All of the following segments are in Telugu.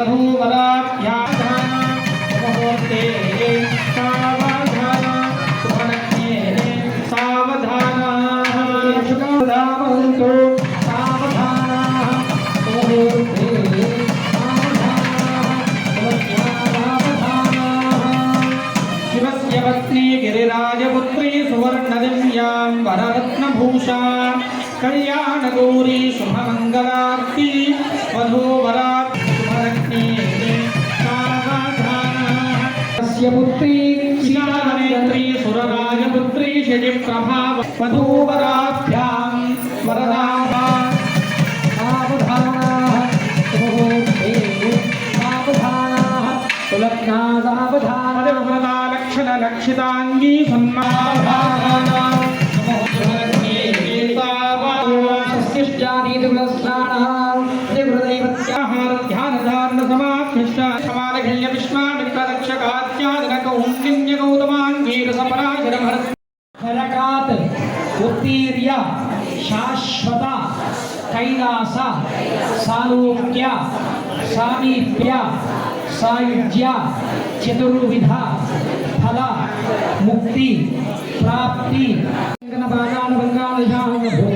عنه वधूवराभ्यां वरदाः सावधानाः सावधानाः सुलग्ना सावधानवरदालक्षणलक्षिताङ्गी सन्माधानाः समुद्रलक्ष्मी सावा सस्यश्चानीतुलस्थानाः ఉత్తీర్య శాశ్వత కైలాస సాలోక్య సామీప్య సాయుజ్య చతుర్విధ ఫల ముక్తి ప్రాప్తి.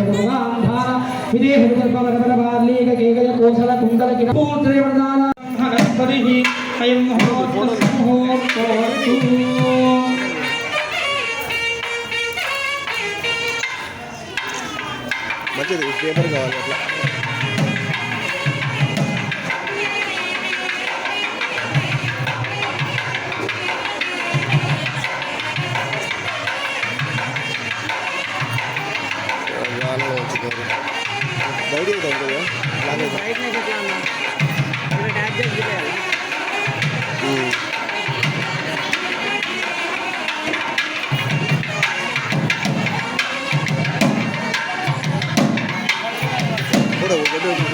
బాణాల విదేహ కోసల కుంగల కిర Good. 我觉得。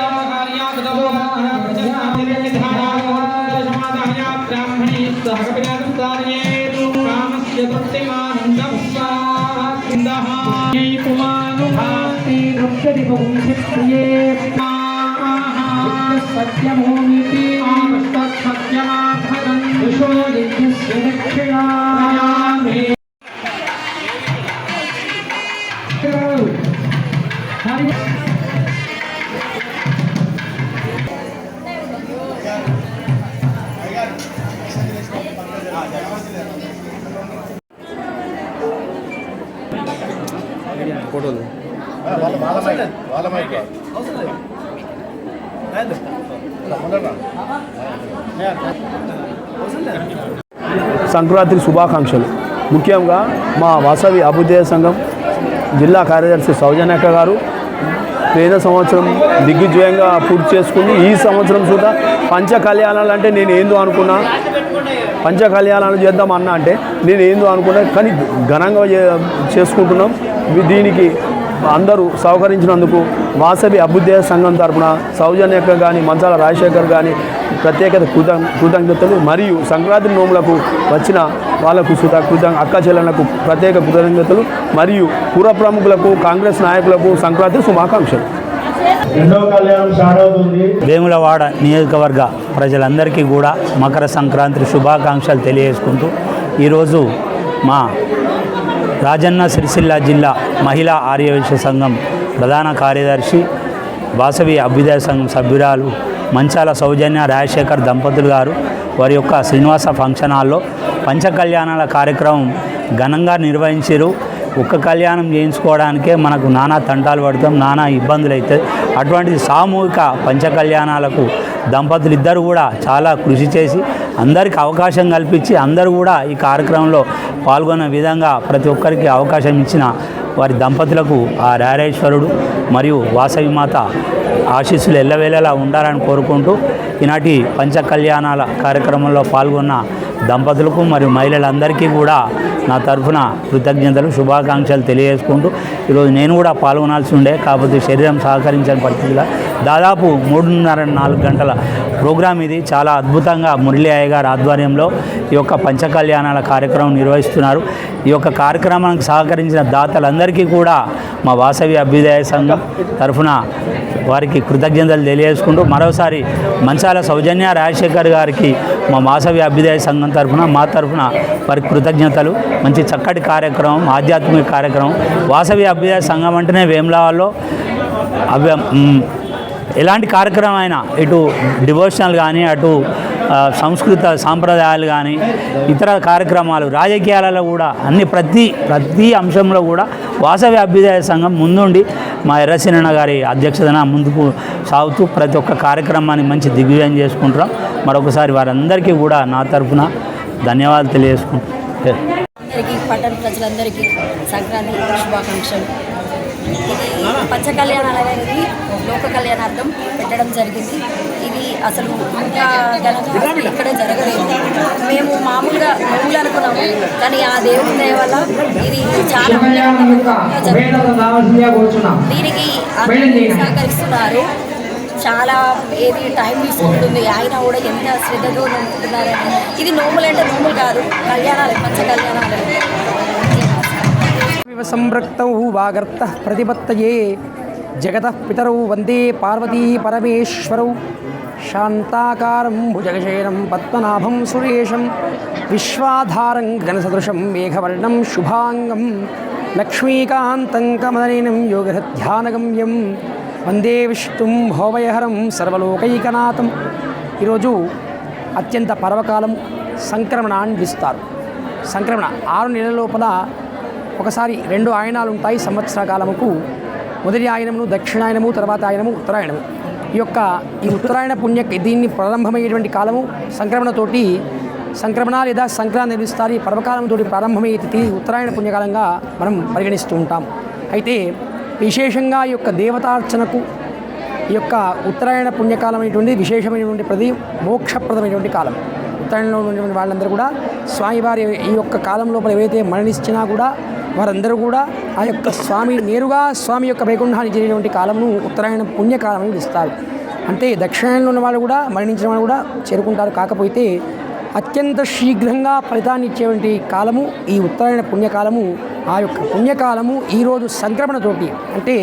నృత్యది బహుంసిప్రియే సత్యమోమితి యశో యజ్ఞస్య ఫోటోలు. సంక్రాంతి శుభాకాంక్షలు. ముఖ్యంగా మా వాసవి అభ్యుదయ సంఘం జిల్లా కార్యదర్శి సౌజన్యక్క గారు పోయిన సంవత్సరం దిగ్విజయంగా పూర్తి చేసుకుని ఈ సంవత్సరం సుధా పంచ కళ్యాణాలు అంటే నేను ఏందో అనుకున్నా. పంచ కళ్యాణాలు చేద్దాం అన్న అంటే నేను ఏందో అనుకున్నా. కానీ ఘనంగా చే- చేసుకుంటున్నాం. దీనికి అందరూ సహకరించినందుకు వాసవి అభ్యుదయ సంఘం తరపున సౌజన్యక్క కానీ మంచాల రాజశేఖర్ కానీ ప్రత్యేకత కృత కృతజ్ఞతలు మరియు సంక్రాంతి నోములకు వచ్చిన వాళ్ళకు సుత కృత అక్క చెల్లెలకు ప్రత్యేక కృతజ్ఞతలు మరియు పుర ప్రముఖులకు కాంగ్రెస్ నాయకులకు సంక్రాంతి శుభాకాంక్షలు. వేములవాడ నియోజకవర్గ ప్రజలందరికీ కూడా మకర సంక్రాంతి శుభాకాంక్షలు తెలియజేసుకుంటూ ఈరోజు మా రాజన్న సిరిసిల్ల జిల్లా మహిళా ఆర్యవైశ్య సంఘం ప్రధాన కార్యదర్శి వాసవి అభ్యుదయ సంఘం సభ్యురాలు మంచాల సౌజన్య రాజశేఖర్ దంపతులు గారు వారి యొక్క శ్రీనివాస ఫంక్షన్ హాల్లో పంచ కళ్యాణాల కార్యక్రమం ఘనంగా నిర్వహించారు ఒక్క కళ్యాణం చేయించుకోవడానికే మనకు నానా తంటాలు పడతాం నానా ఇబ్బందులు అవుతాయి అటువంటి సామూహిక పంచ కళ్యాణాలకు దంపతులు ఇద్దరు కూడా చాలా కృషి చేసి అందరికీ అవకాశం కల్పించి అందరూ కూడా ఈ కార్యక్రమంలో పాల్గొన్న విధంగా ప్రతి ఒక్కరికి అవకాశం ఇచ్చిన వారి దంపతులకు ఆ రారేశ్వరుడు మరియు వాసవి మాత ఆశీస్సులు ఎల్లవేళలా ఉండాలని కోరుకుంటూ ఈనాటి పంచ కళ్యాణాల కార్యక్రమంలో పాల్గొన్న దంపతులకు మరియు మహిళలందరికీ కూడా నా తరఫున కృతజ్ఞతలు శుభాకాంక్షలు తెలియజేసుకుంటూ ఈరోజు నేను కూడా పాల్గొనాల్సి ఉండే. కాకపోతే శరీరం సహకరించని పరిస్థితిలో దాదాపు మూడున్నర నాలుగు గంటల ప్రోగ్రాం ఇది. చాలా అద్భుతంగా మురళీ అయ్య గారి ఆధ్వర్యంలో ఈ యొక్క పంచ కళ్యాణాల కార్యక్రమం నిర్వహిస్తున్నారు. ఈ యొక్క కార్యక్రమానికి సహకరించిన దాతలందరికీ కూడా మా వాసవి అభ్యుదయ సంఘం తరఫున వారికి కృతజ్ఞతలు తెలియజేసుకుంటూ మరోసారి మంచాల సౌజన్య రాజశేఖర్ గారికి మా వాసవి అభ్యుదయ సంఘం తరఫున మా తరఫున వారికి కృతజ్ఞతలు. మంచి చక్కటి కార్యక్రమం ఆధ్యాత్మిక కార్యక్రమం. వాసవి అభ్యుదయ సంఘం అంటేనే వేములవాడలో అభ్య ఎలాంటి కార్యక్రమం అయినా ఇటు డివోషనల్ కానీ అటు సంస్కృత సాంప్రదాయాలు కానీ ఇతర కార్యక్రమాలు రాజకీయాలలో కూడా అన్ని ప్రతి ప్రతి అంశంలో కూడా వాసవి అభ్యుదయ సంఘం ముందుండి మా ఎర్రసినన్న గారి అధ్యక్షతన ముందుకు సాగుతూ ప్రతి ఒక్క కార్యక్రమాన్ని మంచి దిగ్విజయం చేసుకుంటాం మరొకసారి వారందరికీ కూడా నా తరఫున ధన్యవాదాలు తెలియజేసుకుంటాం పట్టణ ప్రజలందరికీ సంక్రాంతి శుభాకాంక్షలు. ఇది పంచ కళ్యాణాలు లోక కళ్యాణార్థం పెట్టడం జరిగింది. అసలు ఇంకా ఘనంగా ఇక్కడ జరగలేదు. మేము మామూలుగా నవ్వులు అనుకున్నాము కానీ ఆ దేవుడి దయ వల్ల ఇది చాలా దీనికి సహకరిస్తున్నారు. చాలా ఏది టైం తీసుకుంటుంది ఆయన కూడా ఎంత శ్రద్ధతో నమ్ముతున్నారని ఇది నోములు అంటే నోములు కాదు కళ్యాణాలు పచ్చ కళ్యాణాలు ఇవ సంరక్తౌ వాగర్త ప్రతిపత్తయే జగత పితరౌ వందే పార్వతీ పరమేశ్వరౌ. శాంతాకారం భుజగశయనం పద్మనాభం సురేశం విశ్వాధారం గణసదృశం మేఘవర్ణం శుభాంగం లక్ష్మీకాంతం కమలనీనం యోగధ్యానగమ్యం వందే విష్ణుం భోవయహరం సర్వలోకైకనాథం ఈరోజు అత్యంత పర్వకాలం సంక్రమణాన్ని పిలుస్తారు సంక్రమణ ఆరు నెలల లోపల ఒకసారి రెండు ఆయనాలు ఉంటాయి సంవత్సర కాలముకు మొదటి ఆయనమును దక్షిణాయనము తర్వాత ఆయనము ఉత్తరాయణము యొక్క ఈ ఉత్తరాయణ పుణ్య దీన్ని ప్రారంభమయ్యేటువంటి కాలము సంక్రమణతోటి సంక్రమణ లేదా సంక్రాంతి నిర్మిస్తారు ఈ పర్వకాలంతో ప్రారంభమయ్యే తిథి ఉత్తరాయణ పుణ్యకాలంగా మనం పరిగణిస్తూ ఉంటాం. అయితే విశేషంగా ఈ యొక్క దేవతార్చనకు ఈ యొక్క ఉత్తరాయణ పుణ్యకాలం అనేటువంటి విశేషమైనటువంటి ప్రతి మోక్షప్రదమైనటువంటి కాలం. ఉత్తరాయణంలో ఉన్నటువంటి వాళ్ళందరూ కూడా స్వామివారి ఈ యొక్క కాలం లోపల ఏవైతే మరణించినా కూడా వారందరూ కూడా ఆ యొక్క స్వామి నేరుగా స్వామి యొక్క వైకుంఠాన్ని చేరినటువంటి కాలంను ఉత్తరాయణ పుణ్యకాలం అని పిలుస్తారు అంటే దక్షిణాయనంలో ఉన్న వాళ్ళు కూడా మరణించిన వాళ్ళు కూడా చేరుకుంటారు. కాకపోతే అత్యంత శీఘ్రంగా ఫలితాన్ని ఇచ్చేటువంటి కాలము ఈ ఉత్తరాయణ పుణ్యకాలము ఆ యొక్క పుణ్యకాలము ఈరోజు సంక్రమణతోటి అంటే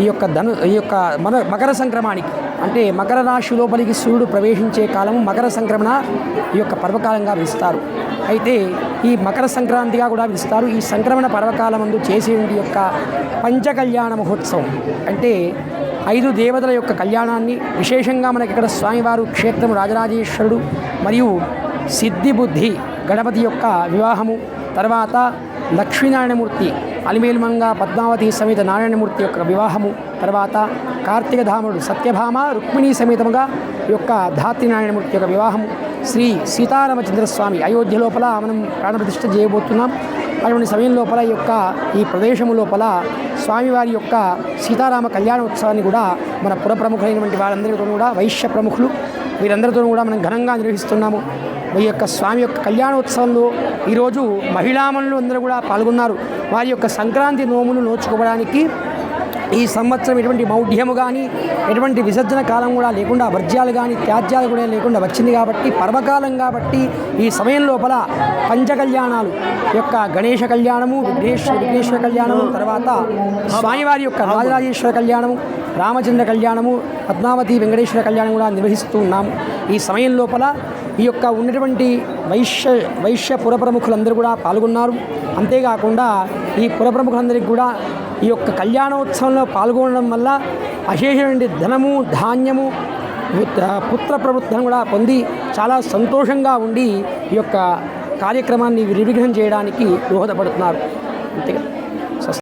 ఈ యొక్క ధను ఈ యొక్క మన మకర సంక్రమానికి. అంటే మకర రాశి లోపలికి సూర్యుడు ప్రవేశించే కాలము మకర సంక్రమణ ఈ యొక్క పర్వకాలంగా పిలుస్తారు అయితే ఈ మకర సంక్రాంతిగా కూడా పిలుస్తారు. ఈ సంక్రమణ పర్వకాలమందు చేసేటువంటి యొక్క పంచకళ్యాణ మహోత్సవం. అంటే ఐదు దేవతల యొక్క కళ్యాణాన్ని విశేషంగా మనకి ఇక్కడ స్వామివారు క్షేత్రం రాజరాజేశ్వరుడు మరియు సిద్ధిబుద్ధి గణపతి యొక్క వివాహము తర్వాత లక్ష్మీనారాయణమూర్తి అలిమేలుమంగ పద్మావతి సమేత నారాయణమూర్తి యొక్క వివాహము తర్వాత కార్తీక ధాముడు సత్యభామ రుక్మిణీ సమేతముగా ఈ యొక్క ధాత్రినారాయణమూర్తి యొక్క వివాహం శ్రీ సీతారామచంద్ర స్వామి అయోధ్య లోపల మనం ప్రాణప్రతిష్ఠ చేయబోతున్నాం. అటువంటి సమయం లోపల ఈ యొక్క ఈ ప్రదేశము లోపల స్వామివారి యొక్క సీతారామ కళ్యాణ ఉత్సవాన్ని కూడా మన పుర ప్రముఖులైనటువంటి వారందరితో కూడా వైశ్య ప్రముఖులు వీరందరితో కూడా మనం ఘనంగా నిర్వహిస్తున్నాము. ఈ యొక్క స్వామి యొక్క కళ్యాణోత్సవంలో ఈరోజు మహిళామణులు అందరూ కూడా పాల్గొన్నారు. వారి యొక్క సంక్రాంతి నోములు నోచుకోవడానికి ఈ సంవత్సరం ఎటువంటి మౌఢ్యము కానీ ఎటువంటి విసర్జన కాలం కూడా లేకుండా వర్జ్యాలు కానీ త్యాజ్యాలు కూడా లేకుండా వచ్చింది కాబట్టి పర్వకాలం కాబట్టి ఈ సమయం లోపల పంచ కళ్యాణాలు యొక్క గణేష కళ్యాణము విఘ్నేశ్వర విఘ్నేశ్వర కళ్యాణము తర్వాత స్వామివారి యొక్క రాజరాజేశ్వర కళ్యాణము రామచంద్ర కళ్యాణము పద్మావతి వెంకటేశ్వర కళ్యాణం కూడా నిర్వహిస్తూ ఉన్నాము ఈ సమయం లోపల ఈ యొక్క ఉన్నటువంటి వైశ్య వైశ్య పురప్రముఖులందరూ కూడా పాల్గొన్నారు. అంతేకాకుండా ఈ పురప్రముఖులందరికీ కూడా ఈ యొక్క కళ్యాణోత్సవంలో పాల్గొనడం వల్ల అశేషమైన ధనము ధాన్యము పుత్ర- పుత్ర ప్రవృత్తిని కూడా పొంది చాలా సంతోషంగా ఉండి ఈ యొక్క కార్యక్రమాన్ని నిర్విఘ్నం చేయడానికి దోహదపడుతున్నారు. అంతే